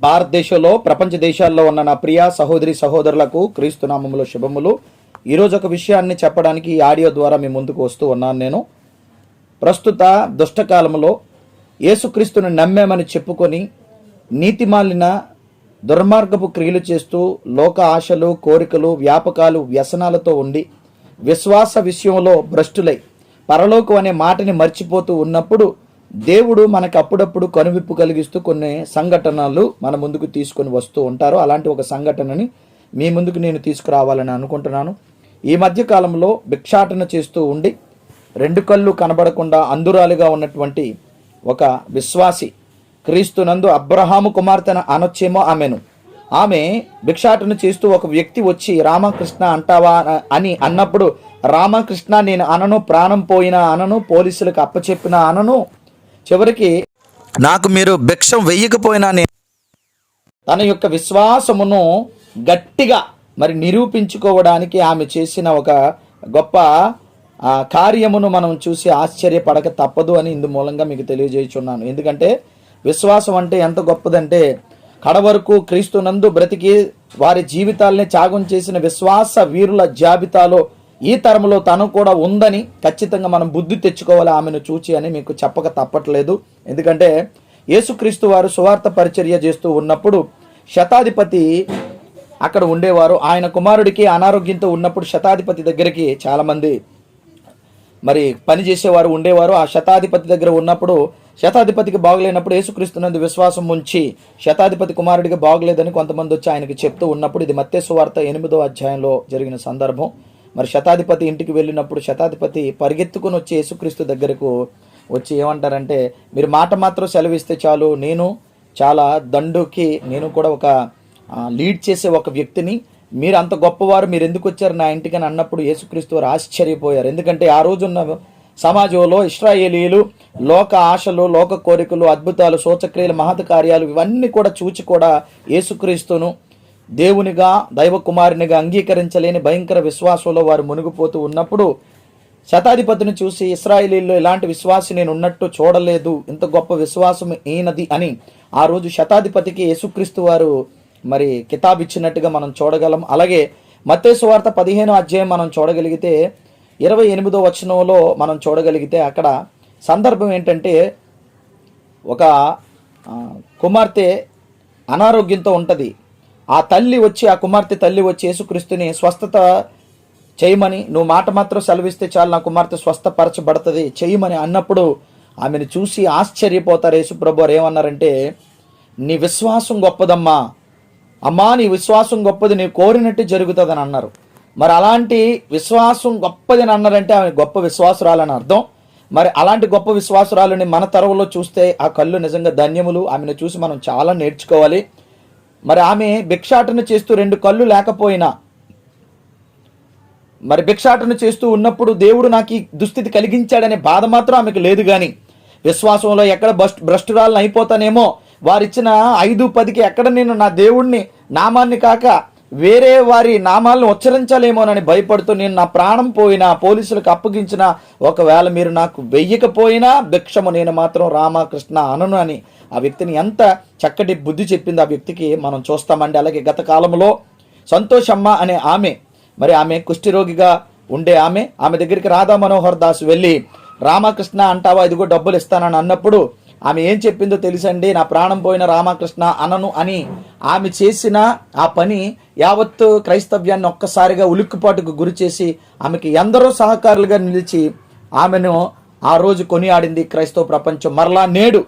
భారతదేశంలో ప్రపంచ దేశాల్లో ఉన్న నా ప్రియ సహోదరి సహోదరులకు క్రీస్తునామములో శుభములు. ఈరోజు ఒక విషయాన్ని చెప్పడానికి ఈ ఆడియో ద్వారా మీ ముందుకు వస్తూ ఉన్నాను నేను. ప్రస్తుత దుష్టకాలంలో యేసుక్రీస్తుని నమ్మామని చెప్పుకొని నీతిమాలిన దుర్మార్గపు క్రియలు చేస్తూ లోక ఆశలు కోరికలు వ్యాపకాలు వ్యసనాలతో ఉండి విశ్వాస విషయంలో భ్రష్టులై పరలోకం అనే మాటని మర్చిపోతూ ఉన్నప్పుడు దేవుడు మనకు అప్పుడప్పుడు కనువిప్పు కలిగిస్తూ కొన్ని సంఘటనలు మన ముందుకు తీసుకొని వస్తూ ఉంటారు. అలాంటి ఒక సంఘటనని మీ ముందుకు నేను తీసుకురావాలని అనుకుంటున్నాను. ఈ మధ్య కాలంలో భిక్షాటన చేస్తూ ఉండి రెండు కళ్ళు కనబడకుండా అందురాలుగా ఉన్నటువంటి ఒక విశ్వాసి క్రీస్తునందు అబ్రహాము కుమార్తెను అనొచ్చేమో ఆమెను. ఆమె భిక్షాటన చేస్తూ ఒక వ్యక్తి వచ్చి రామకృష్ణ అంటావా? అని అన్నప్పుడు రామకృష్ణ నేను అనను ప్రాణం పోయినా అనను పోలీసులకు అప్పచెప్పిన అనను చివరికి నాకు మీరు భిక్షం వెయ్యకపోయినా తన యొక్క విశ్వాసమును గట్టిగా మరి నిరూపించుకోవడానికి ఆమె చేసిన ఒక గొప్ప కార్యమును మనం చూసి ఆశ్చర్యపడక తప్పదు అని ఇందు మూలంగా మీకు తెలియజేయుచున్నాను. ఎందుకంటే విశ్వాసం అంటే ఎంత గొప్పదంటే కడవరకు క్రీస్తునందు బ్రతికి వారి జీవితాల్ని త్యాగం చేసిన విశ్వాస వీరుల జాబితాలో ఈ తరంలో తను కూడా ఉందని ఖచ్చితంగా మనం బుద్ధి తెచ్చుకోవాలి ఆమెను చూచి అని మీకు చెప్పక తప్పట్లేదు. ఎందుకంటే యేసుక్రీస్తు వారు సువార్త పరిచర్య చేస్తూ ఉన్నప్పుడు శతాధిపతి అక్కడ ఉండేవారు. ఆయన కుమారుడికి అనారోగ్యంతో ఉన్నప్పుడు శతాధిపతి దగ్గరికి చాలామంది మరి పని చేసేవారు ఉండేవారు. ఆ శతాధిపతి దగ్గర ఉన్నప్పుడు శతాధిపతికి బాగలేనప్పుడు యేసుక్రీస్తునందు విశ్వాసం ఉంచి శతాధిపతి కుమారుడికి బాగలేదని కొంతమంది వచ్చి ఆయనకి చెప్తూ ఉన్నప్పుడు ఇది మత్స్య సువార్త ఎనిమిదో అధ్యాయంలో జరిగిన సందర్భం. మరి శతాధిపతి ఇంటికి వెళ్ళినప్పుడు శతాధిపతి పరిగెత్తుకుని వచ్చి యేసుక్రీస్తు దగ్గరకు వచ్చి ఏమంటారంటే మీరు మాట మాత్రం సెలవిస్తే చాలు. నేను చాలా దండుకి నేను కూడా ఒక లీడ్ చేసే ఒక వ్యక్తిని. మీరు అంత గొప్పవారు మీరు ఎందుకు వచ్చారు నా ఇంటికి? అని అన్నప్పుడు యేసుక్రీస్తు వారు ఆశ్చర్యపోయారు. ఎందుకంటే ఆ రోజున్న సమాజంలో ఇస్రాయేలీలు లోక ఆశలు లోక కోరికలు అద్భుతాలు శోచక్రియలు మహత కార్యాలు ఇవన్నీ కూడా చూచి కూడా యేసుక్రీస్తును దేవునిగా దైవకుమారునిగా అంగీకరించలేని భయంకర విశ్వాసంలో వారు మునిగిపోతూ ఉన్నప్పుడు శతాధిపతిని చూసి ఇస్రాయేలీల్లో ఇలాంటి విశ్వాసి నేను ఉన్నట్టు చూడలేదు ఇంత గొప్ప విశ్వాసం ఈయనది అని ఆ రోజు శతాధిపతికి యేసుక్రీస్తు వారు మరి కితాబ్ ఇచ్చినట్టుగా మనం చూడగలం. అలాగే మత్తేసు వార్త పదిహేను అధ్యాయం మనం చూడగలిగితే ఇరవై ఎనిమిదో వచనంలో మనం చూడగలిగితే అక్కడ సందర్భం ఏంటంటే ఒక కుమార్తె అనారోగ్యంతో ఉంటుంది. ఆ తల్లి వచ్చి ఆ కుమార్తె తల్లి వచ్చి యేసుక్రీస్తుని స్వస్థత చేయమని నువ్వు మాట మాత్రం సెలవిస్తే చాలు నా కుమార్తె స్వస్థపరచబడుతుంది చేయమని అన్నప్పుడు ఆమెను చూసి ఆశ్చర్యపోతారు యేసుప్రభు వారు ఏమన్నారంటే నీ విశ్వాసం గొప్పదమ్మా. అమ్మా నీ విశ్వాసం గొప్పది నీ కోరినట్టు జరుగుతుందని అన్నారు. మరి అలాంటి విశ్వాసం గొప్పది అని అన్నారంటే ఆమె గొప్ప విశ్వాసురాలని అర్థం. మరి అలాంటి గొప్ప విశ్వాసురాలని మన తరవులో చూస్తే ఆ కళ్ళు నిజంగా ధన్యములు. ఆమెను చూసి మనం చాలా నేర్చుకోవాలి. మరి ఆమె భిక్షాటన చేస్తూ రెండు కళ్ళు లేకపోయినా మరి భిక్షాటన చేస్తూ ఉన్నప్పుడు దేవుడు నాకు ఈ దుస్థితి కలిగించాడనే బాధ మాత్రం ఆమెకు లేదు కానీ విశ్వాసంలో ఎక్కడ భ్రష్ భ్రష్టురాలను అయిపోతానేమో వారిచ్చిన ఐదు పదికి ఎక్కడ నేను నా దేవుణ్ణి నామాన్ని కాక వేరే వారి నామాలను ఉచ్చరించలేమోనని భయపడుతూ నేను నా ప్రాణం పోయినా పోలీసులకు అప్పగించిన ఒకవేళ మీరు నాకు వెయ్యకపోయినా భిక్షము నేను మాత్రం రామకృష్ణ అనను అని. ఆ వ్యక్తిని ఎంత చక్కటి బుద్ధి చెప్పింది ఆ వ్యక్తికి మనం చూస్తామండి. అలాగే గత కాలంలో సంతోషమ్మ అనే ఆమె మరి ఆమె కుష్ఠిరోగిగా ఉండే ఆమె ఆమె దగ్గరికి రాధా మనోహర్ దాస్ వెళ్ళి రామకృష్ణ అంటావా? ఇదిగో డబ్బులు ఇస్తానని అన్నప్పుడు ఆమె ఏం చెప్పిందో తెలుసండి? నా ప్రాణం పోయిన రామకృష్ణ అనను అని ఆమె చేసిన ఆ పని యావత్తు క్రైస్తవ్యాన్ని ఒక్కసారిగా ఉలిక్కుపాటుకు గురి చేసి ఆమెకి ఎందరో సహకారులుగా నిలిచి ఆమెను ఆ రోజు కొనియాడింది క్రైస్తవ ప్రపంచం. మరలా నేడు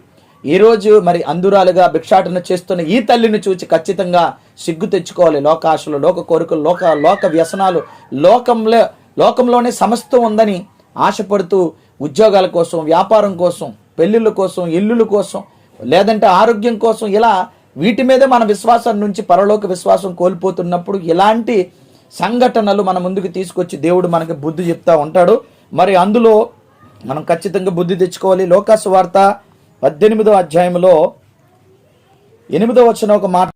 ఈ రోజు మరి అందురాలుగా భిక్షాటన చేస్తున్న ఈ తల్లిని చూచి ఖచ్చితంగా సిగ్గు తెచ్చుకోవాలి. లోకాశలు లోక కోరికలు లోక లోక వ్యసనాలు లోకంలో లోకంలోనే సమస్తం ఉందని ఆశపడుతూ ఉద్యోగాల కోసం వ్యాపారం కోసం పెళ్ళిళ్ళ కోసం ఇల్లుల కోసం లేదంటే ఆరోగ్యం కోసం ఇలా వీటి మీదే మన విశ్వాసం నుంచి పరలోక విశ్వాసం కోల్పోతున్నప్పుడు ఇలాంటి సంఘటనలు మన ముందుకు తీసుకొచ్చి దేవుడు మనకి బుద్ధి చెప్తా ఉంటాడు. మరి అందులో మనం ఖచ్చితంగా బుద్ధి తెచ్చుకోవాలి. లోకాసు వార్త పద్దెనిమిదో అధ్యాయంలో ఎనిమిదో వచ్చిన ఒక మాట.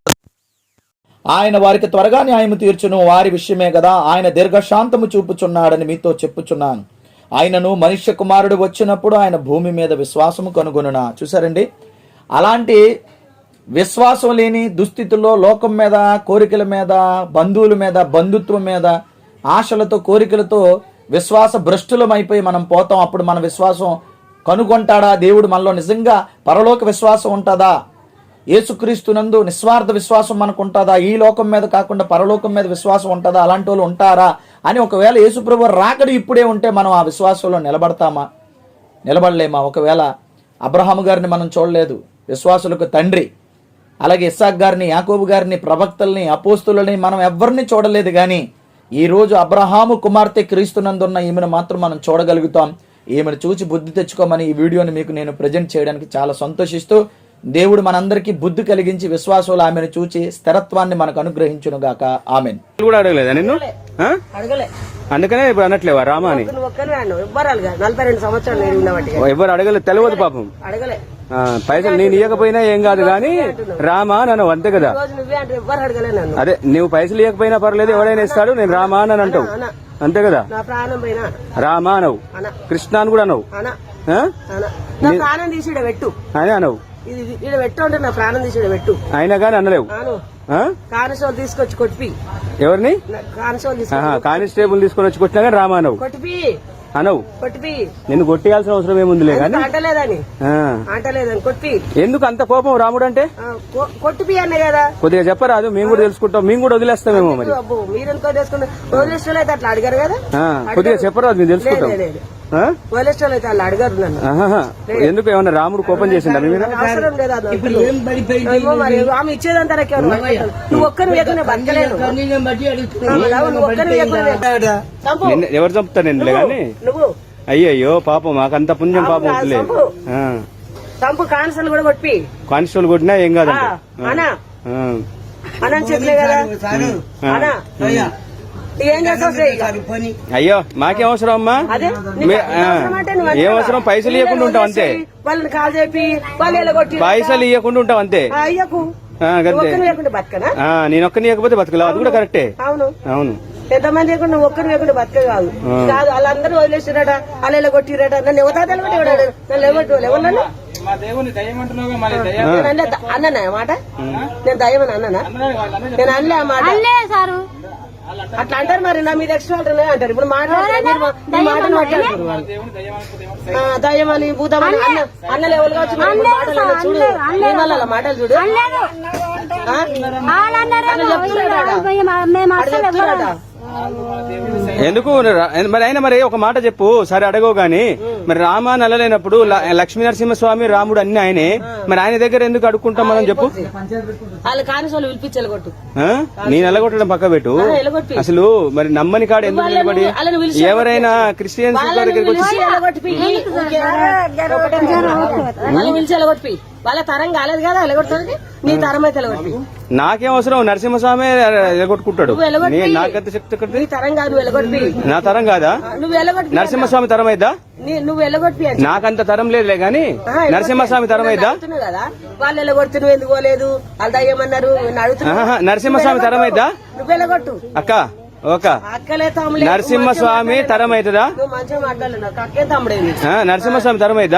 ఆయన వారికి త్వరగా న్యాయము తీర్చును. వారి విషయమే కదా. ఆయన దీర్ఘశాంతము చూపుచున్నాడని మీతో చెప్పుచున్నాను. ఆయనను మనుష్య కుమారుడు వచ్చినప్పుడు ఆయన భూమి మీద విశ్వాసము కనుగొనునా. చూసారండి అలాంటి విశ్వాసం లేని దుస్థితుల్లో లోకం మీద కోరికల మీద బంధువుల మీద బంధుత్వం మీద ఆశలతో కోరికలతో విశ్వాస భ్రష్టులం అయిపోయి మనం పోతాం. అప్పుడు మన విశ్వాసం కనుగొంటాడా? దేవుడు మనలో నిజంగా పరలోక విశ్వాసం ఉంటుందా? యేసుక్రీస్తునందు నిస్వార్థ విశ్వాసం మనకు ఉంటుందా? ఈ లోకం మీద కాకుండా పరలోకం మీద విశ్వాసం ఉంటుందా? అలాంటి వాళ్ళు ఉంటారా? అని ఒకవేళ యేసుప్రభు రాకడు ఇప్పుడే ఉంటే మనం ఆ విశ్వాసంలో నిలబడతామా? నిలబడలేమా? ఒకవేళ అబ్రహాము గారిని మనం చూడలేదు విశ్వాసులకు తండ్రి అలాగే ఇస్సాక్ గారిని యాకోబు గారిని ప్రవక్తల్ని అపోస్తులని మనం ఎవరిని చూడలేదు కానీ ఈ రోజు అబ్రహాము కుమార్తె క్రీస్తునందున్న ఈమెను మాత్రం మనం చూడగలుగుతాం. ఈమెను చూసి బుద్ధి తెచ్చుకోమని ఈ వీడియోని మీకు నేను ప్రజెంట్ చేయడానికి చాలా సంతోషిస్తూ దేవుడు మనందరికీ బుద్ధి కలిగించి విశ్వాసంలో ఆమెను చూచి స్థిరత్వాన్ని మనకు అనుగ్రహించును గాక ఆమెన్. కూడా అడగలేదా. అందుకనే ఇప్పుడు అన్నట్లేవా రామా అని ఎవరు అడగలేదు తెలియదు పాపం. పైసలు నేను ఇవ్వకపోయినా ఏం కాదు కానీ రామా నన్ను అంతే కదా. అదే నువ్వు పైసలు ఇవ్వకపోయినా పర్లేదు ఎవడైనా ఇస్తాడు నేను రామా అని అంటావు. అంతే కదా. రామా అనవు అన కృష్ణ అని కూడా అనవు అని అనవు ఇది ఈడ పెట్టు నా ప్రాణం తీసి ఈడ పెట్టు. అయినా కానీ అనలేవు? కానిసోలు తీసుకొచ్చి కొట్టిపి. ఎవరిని? తీసుకొచ్చి కానిస్టేబుల్ తీసుకొని వచ్చి కొట్టినా కానీ రామా అనవు. కొట్టిపి. అనవు. కొట్టిపి. నిన్ను కొట్టేయాల్సిన అవసరం ఏముందిలే కానీ? అంటలేదని? కొట్టి ఎందుకు అంత కోపం రాముడు అంటే కొట్టిపి అన్న కదా. కొద్దిగా చెప్పరాదు మేము కూడా తెలుసుకుంటాం మేము కూడా వదిలేస్తామేమో మరి. అయితే అట్లా అడిగారు కదా? కొద్దిగా చెప్పరాదు మేము తెలుసుకుంటాం. లేదు, లేదు. అయితే వాళ్ళు అడగారు నన్ను. ఎందుకు ఏమన్నా రాముడు కోపం మీ మీద? అవసరం లేదు ఆమె ఇచ్చేదంతా నాకు ఎవరు పట్టుకుంటారు. నువ్వు ఒక్కరు వేయకుండా బతకలేను ఆమె రావు, నువ్వు ఒక్కరు వేయకుండా చంపు. నిన్ను ఎవరు చంపుతారు నిన్నులే గాని నువ్వు. అయ్యయ్యో పాపం మాకంత పుణ్యం పాపం వద్దులే. చంపు. కూడా కొట్టి. కానిస్టేబుల్ కొట్టినా ఏం కాదంట అనా. చెప్పలే కదా. అనా? అయ్యో మాకేం అవసరం అమ్మా? ఏం? అవసరం పైసలు ఇవ్వకుండా ఉంటాం అంతే. వాళ్ళని కాల్ చెప్పి వాళ్ళు ఇలా కొట్టి పైసలు ఇవ్వకుండా ఉంటాం అంతే. అయ్యకు ఆ, గంతే. ఒక్కరు వేయకుండా బతకనా? ఆ, నేను ఒక్కని ఇవ్వకపోతే బతకలేవు. అది కూడా కరెక్టే. అవును. అవును. లేకుండా నువ్వు ఒక్కరు లేకుండా బతక కాదు కాదు వాళ్ళందరూ వదిలేసిరట వాళ్ళు ఇలా కొట్టిరట నన్ను ఎవతా తెలియట నన్ను? ఎవరు ఆ. మాట? నేను దయ్యమని అన్ననా? నేను అనలే మాట. అట్లా అంటారు మరి నా మీద ఎక్స్ట్రా అంటారు. ఇప్పుడు మాట్లాడారు వాళ్ళు. దయ్యమని భూతమని అన్న అన్నలు ఎవరు కావచ్చు మరి ఇప్పుడు మాటలు అన్న చూడు. అలా మాటలు చూడు? లేదు ఆ? ఎందుకు? మరి అయినా మరి ఒక మాట చెప్పు సరే అడగవు గాని. మరి రామ నల్లలేనప్పుడు లక్ష్మీ నరసింహస్వామి రాముడు అన్ని ఆయనే. మరి ఆయన దగ్గర ఎందుకు అడుక్కుంటాం మనం చెప్పు? నేను ఎలగొట్టడం పక్క పెట్టు. అసలు మరి నమ్మని కాడ ఎందుకు నిలబడి? ఎవరైనా క్రిస్టియన్స్ దగ్గరికి వచ్చి పిలిచి ఎలగొట్టిపి. వాళ్ళని పిలిచి ఎలగొట్టిపి వాళ్ళ తరం కాలేదు కదా ఎలగొట్టడానికి నీ తరం అయితే ఎలగొట్టిపి నాకేం అవసరం? నరసింహస్వామి ఎలగొట్టుకుంటాడు నువ్వు ఎలగొట్టి. నే- నాకెంత శక్తి ఎక్కడిది? నీ తరం కాదు నా తరం కాదా? నువ్వు నరసింహస్వామి తరం అయిద్దా నువ్వు అని నాకంత తరం లేదులే గాని నరసింహస్వామి తరం అయిద్దా కదా? వాళ్ళు ఎలగొడుతు నువ్వు ఎందుకు పోలేదు? వాళ్ళు ఆహా, నరసింహస్వామి తరం అయిద్దా నువ్వు ఎలగొట్టు. అక్క నరసింహస్వామి తరం అవుతుందా మంచిగా మాట్లాడలేదు నరసింహస్వామి తరం అయిద్దా